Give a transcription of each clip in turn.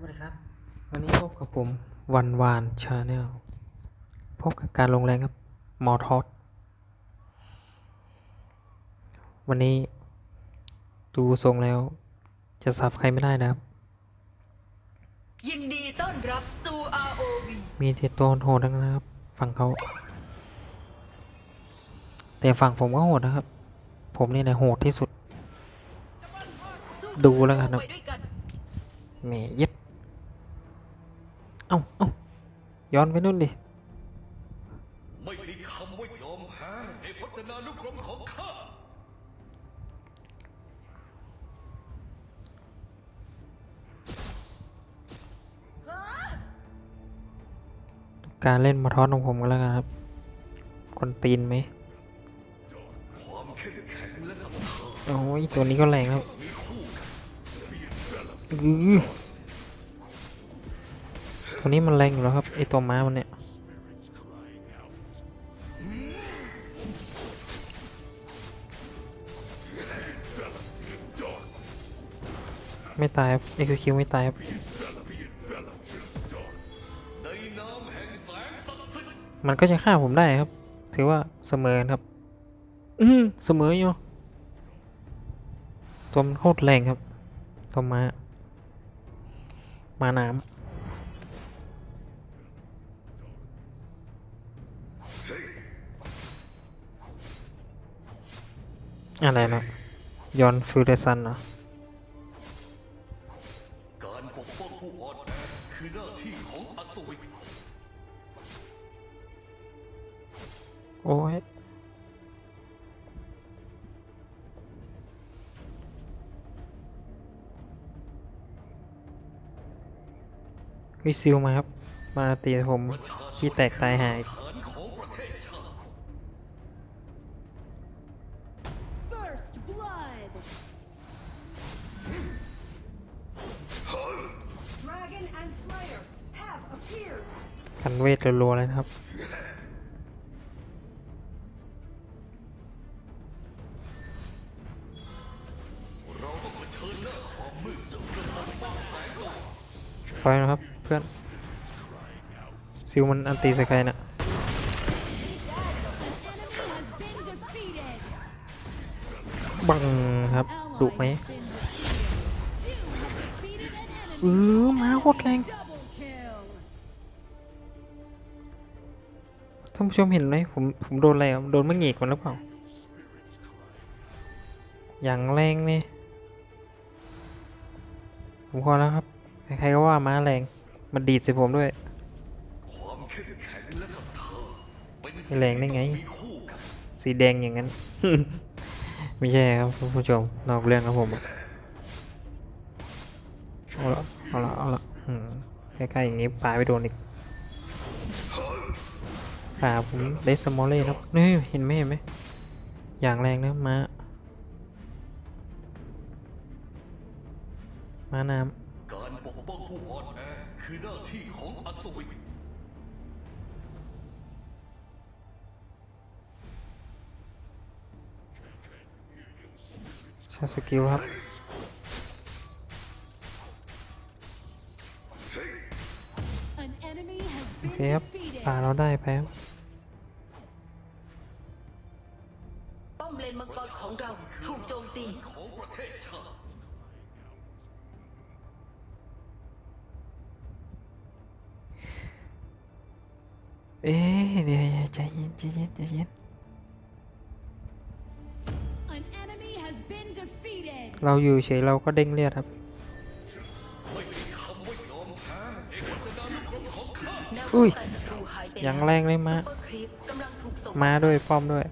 วัสดีครับ วันนี้พบกับผมวันวานชาแนลพบกับการลงแรงครับมอทอสวันนี้ดูทรงแล้ว จะสับใครไม่ได้นะครับ ยินดีต้อนรับสู่ ROV มีแต่ตัวโหดทั้งนั้นนะครับ ฝั่งเขา แต่ฝั่งผมก็โหดนะครับ ผมนี่แหละโหดที่สุดสู้ดูแล้วกันครับไปด้วยกันแหมเย็ด เอาเอาย้อนไปนู่นดิ ไม่มีคำว่ายอมแพ้ในพจนานุกรมของข้า การเล่นมาทอสของผมกันแล้วกันครับ คนตีนไหมโอ้ยตัวนี้ก็แรงคู่กันอื้อ ตัวนี้มันแรงอยู่แล้วครับไอตัวม้ามันเนี่ยไม่ตายครับ execute ไม่ตายครับมันก็จะฆ่าผมได้ครับ ถือว่าเสมอครับ อืมเสมออยู่ตัวมันโคตรแรงครับตัวม้ามาน้ำ อะไรนะยอนฟิวเดซันเหรอการปกป้องผู้อ่อนแอคือหน้าที่ของอสูรโอ้ยวิซิลมาครับ มาตีผมประชาชขี้นแตกตายหาย กันเวทรัวๆเลยครับ ไฟนะครับ เพื่อน ซิลมันอันตีใส่ใครนะ่ะบังครับดุไหม อ enemy. อมาโคตรแรงท่านผู้ชมเห็นไหมผมผมโดนอะไรอะโดนมะหงีกมันหรือเปล่า อย่างแรงนี่ผมพอแล้วครับ ใครๆก็ว่าม้าแรง มันดีดใส่ผมด้วยแข็งและศรัทธาเป็นไม่แรงได้ไง สีแดงอย่างนั้น ไม่ใช่ครับคุณผู้ชมนอกเรื่องครับผม เอาละเอาละเอาละอืมใกล้ๆอย่างนี้ปลาไปโดนอีกปลาผมได้สมอลเล่ครับนี่เห็นไหมเห็นไหมอย่างแรงนะม้าม้าน้การปกป้องผู้อ่อนแอคือหน้าที่ของอสูรำใช้สกิลครับ คครับ defeated. ปลาเราได้ไปครับป้อมเลนมังกรของเราถูกโจมตีของประเทศชาติเอ๊ะเดี๋ยวใจเย็นใจเย็นใจเย็น An enemy has been defeated. เราอยู่เฉยเราก็เด้งเลือดครับ อุ้ยยังแรงเลยมามาด้วยฟอมด้วย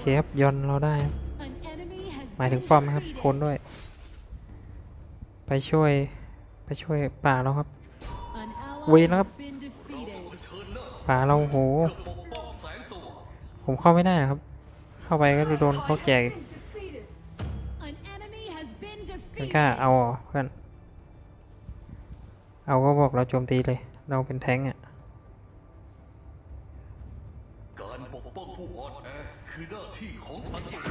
เคฟยอนเราได้ หมายถึงฟอมครับคนด้วย ไปช่วย ไปช่วยป่าเราครับ เวนครับ ป่าเราโห ผมเข้าไม่ได้นะครับ เข้าไปก็โดนเขาแจกมันกล้าเอาเหรอเพื่อน เอาก็บอกเราโจมตีเลย เราเป็นแท้งอะการปกป้องผู้อ่อนแอคือหน้าที่ของอสูร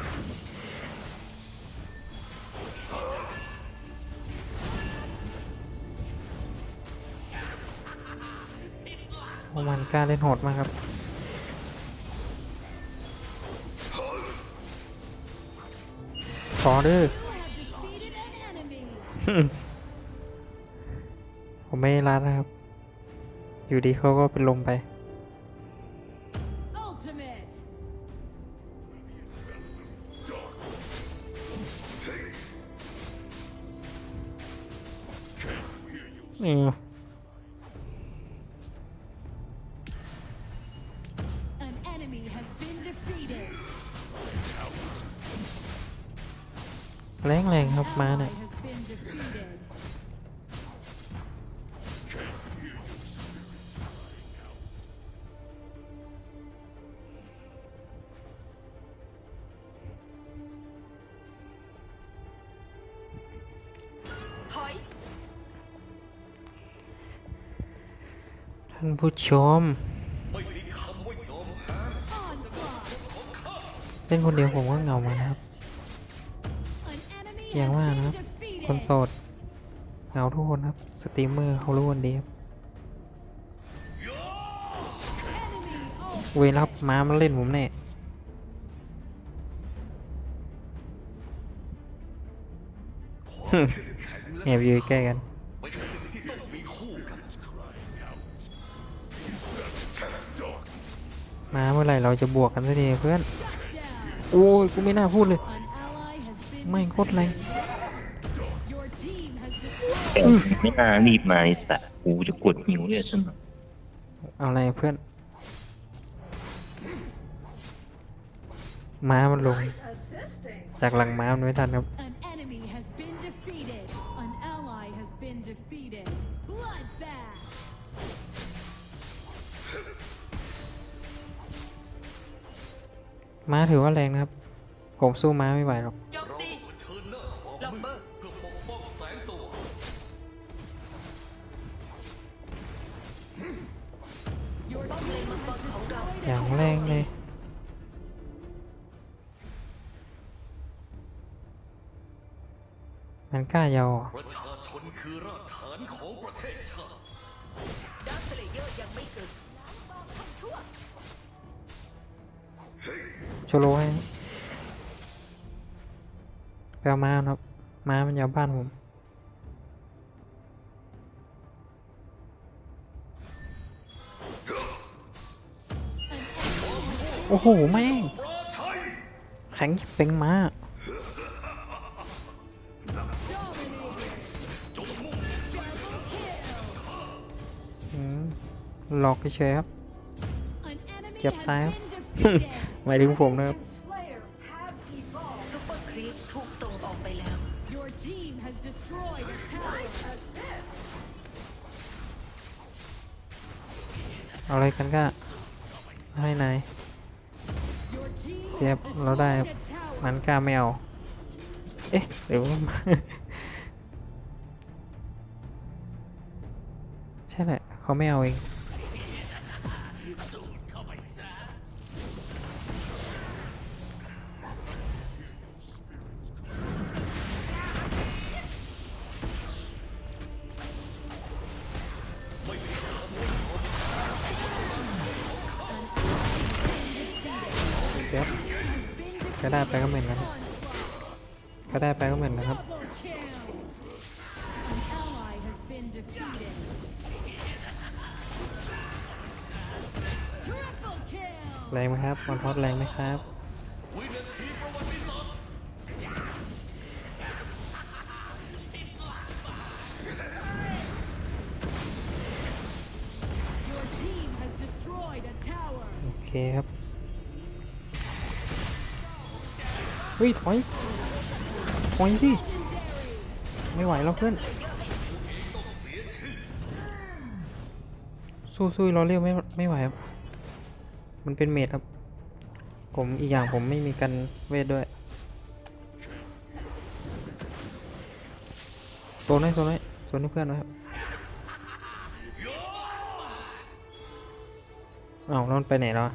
โอ้มันกล้าเล่นโหดมากครับ อเด้อผมไม่รัดนะครับ อยู่ดีเขาก็เป็นลมไป Ultimate. แรงแรงครับมาเนี่ยท่านผู้ชมเล่นคนเดียวผมก็เหงามาครับ enemy อย่าง has ว่า been นะครับ defeated. คนโสดเหงาทุกคนครับ สตรีมเมอร์เขารู้กันดีครับ Enemy เวรครับม้ามันเล่นผมแน่ความเข้มแข็งและแอบอยู่ใกล้กันเป็นสิ่งที่ต้องมีคู่กันมาเมื่อไหร่เราจะบวกกันสักทีเพื่อน shut down. โอ้ย กูไม่น่าพูดเลย An ally has been ไม่งโคตรแรง Your team has destroyed ไม่น่ารีบมาไอ้สัตว์กูจะกดหิวเนี่ยฉันเอาอะไรเพื่อน ม้ามันลง assisting. จากหลังม้ามันไม่ทันครับ An enemy has been defeated. An ally has been defeated. Bloodbath. ม้าถือว่าแรงนะครับ ผมสู้ม้าไม่ไหวหรอกโล้ายาวอะประชาชนคือรากฐานของประเทศชาติดาร์คสเลเยอร์ยังไม่เกิดโชโลให้ไปเอามาครับม้ามันยาวบ้านผมโอ้โห แม่ง แข็งเป็นม้า หลอกเฉยๆครับ An enemy เจ็บ has ตายครับ been defeated. หมายถึงผมนะครับ Slayer have evolved. ซุปเปอร์ครีปถูกส่งออกไปแล้ว Your team has destroyed a tower. assist. เอาอะไรกันก็ให้นาย Your team Yep, has เราได้ครับ destroyed a tower. มันกล้าไม่เอาเอ๊ะเดี๋ยวใช่แหละเขาไม่เอาเอง เดี๋ยวก็ได้ไปก็เหม็นนะครับ ก็ได้ไปก็เหม็นนะครับแรงไหมครับมันทอดแรงไหมครับโอเคครับ เฮ้ยถอยถอยสิไม่ไหวแล้วเพื่อนสู้สู้เราเรียกไม่ไม่ไหวครับ มันเป็นเมดครับ ผมอีกอย่างผมไม่มีกันเวทด้วยโซนให้โซนให้โซนให้เพื่อนนะครับอ้าแล้วมันไปไหนแล้ว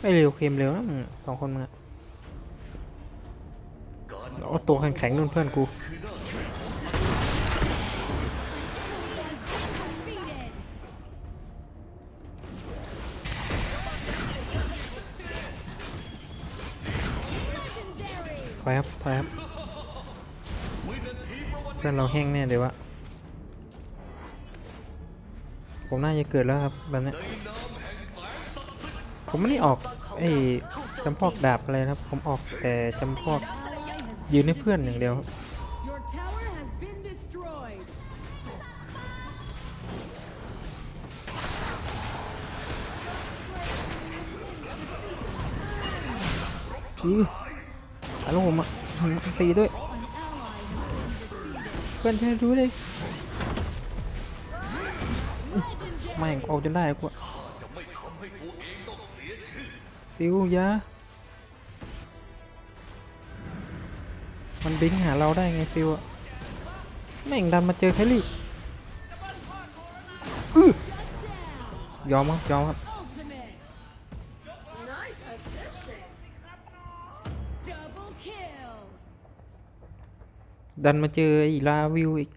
ไม่เร็วเกมเร็วนะสองคนมึงอะ เอาตัวแข็งๆนู่นเพื่อนกูถอยครับถอยครับเพื่อนเราแห้งแน่เดี๋ยววะผมน่าจะเกิดแล้วครับแบบนี้ผมไม่ได้ออกไอ้จำพอกดาบอะไรครับ ผมออกแต่จำพอก ยืนให้เพื่อนอย่างเดียวครับ Your tower has been destroyed. อือตายแล้วผมอะมันตีด้วย An ally has been defeated. เพื่อนช่วยดูเลย Legendary. ไม่งออกจนได้กูอะจะไม่ทำให้ตัวเองต้องเสียชื่อซิวยา มันบิงหาเราได้ไงซิวอะแม่งดันมาเจอแคลรี่อื้อยอมครับยอมครับดันมาเจออ้ลาวิวอีก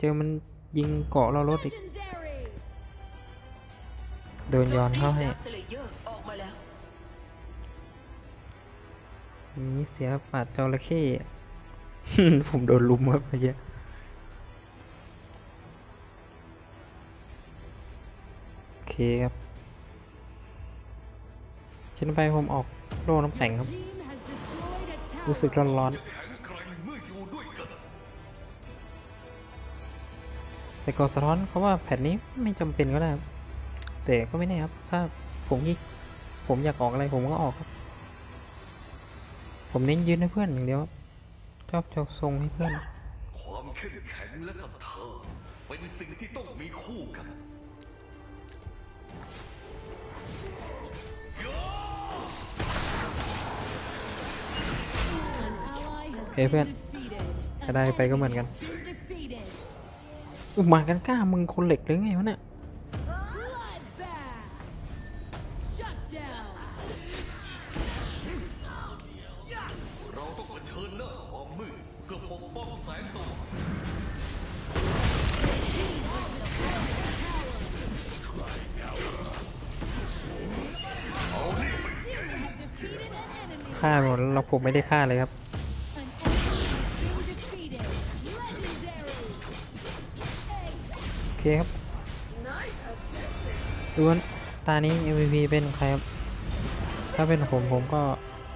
เจอมันยิงเกาะเรารถอีก เดินย้อนเข้าให้เลเยอร์ออกมาแล้วนี่เสียฝาดจระเข้ ผมโดนลุมครับเมื่อกี้โอเคครับชิ้นไปผมออกโล่น้ำแข็งครับ รู้สึกร้อนร่งเมื่อนๆแต่กอสะท้อนเขาว่าแผ่นนี้ไม่จำเป็นก็ได้ครับ แต่ก็ไม่แน่ครับ ถ้าผมยิผมอยากออกอะไรผมก็ออกครับ ผมเน้นยืนให้เพื่อนอย่างเดียวครับ ชอบชอบทรงให้เพื่อน ความเข้มแข็งและศรัทธาเป็นสิ่งที่ต้องมีคู่กัน Ally has เฮ้ย been เพื่อน defeated. จะได้ไปก็เหมือนกัน Has been defeated. อุยมากันกล้ามึงคนเหล็กหรือไงวะเนี่ย หน้าความมืดเพื่อปกป้องแสงสว่างฆ่าหมดแล้วเราผมไม่ได้ฆ่าเลยครับ โอเคครับดูว่าตานี้ MVP เป็นใครครับ ถ้าเป็นผมผมก็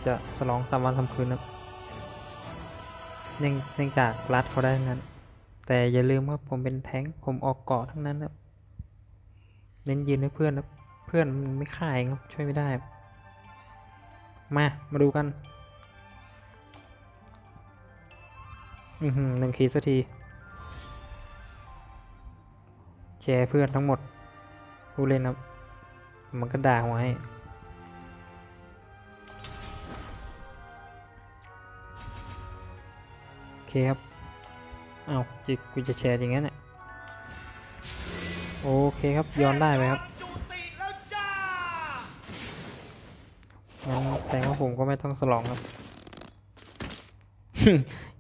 จะฉลองสามวันสามคืนครับ เนื่องเนื่องจากรัดเขาได้ทั้งนั้น แต่อย่าลืมครับผมเป็นแท้งผมออกเกาะทั้งนั้นครับเน้นยืนให้เพื่อนครับเพื่อนมันไม่ฆ่าเองครับช่วยไม่ได้ มา มาดูกัน อือหือหนึ่งขีดสักทีแชร์เพื่อนทั้งหมดผู้เล่นครับ มันก็ด่าหัวให้ เคครับเอาจิกกูจะแชร์อย่างงั้นเนี่ยโอเคครับย้อนได้ไหมครับงั้นแสดงว่าผมก็ไม่ต้องสลองครับ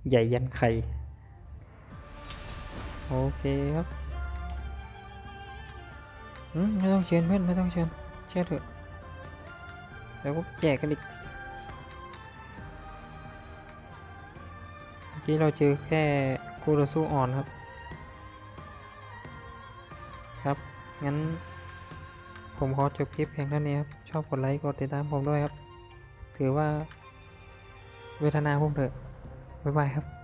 ใหญ่ยันไข่โอเคครับอืมไม่ต้องเชิญเพื่อนไม่ต้องเชิญเชื่อเถอะเดี๋ยวก็แจกกันอีก กี้เราเจอแค่คู่ต่อสู้อ่อนครับ ครับ งั้น ผมขอจบคลิปเพียงเท่านี้ครับ ชอบกดไลค์กดติดตามผมด้วยครับ ถือว่า เวทนาผมเถอะ บ๊ายบายครับ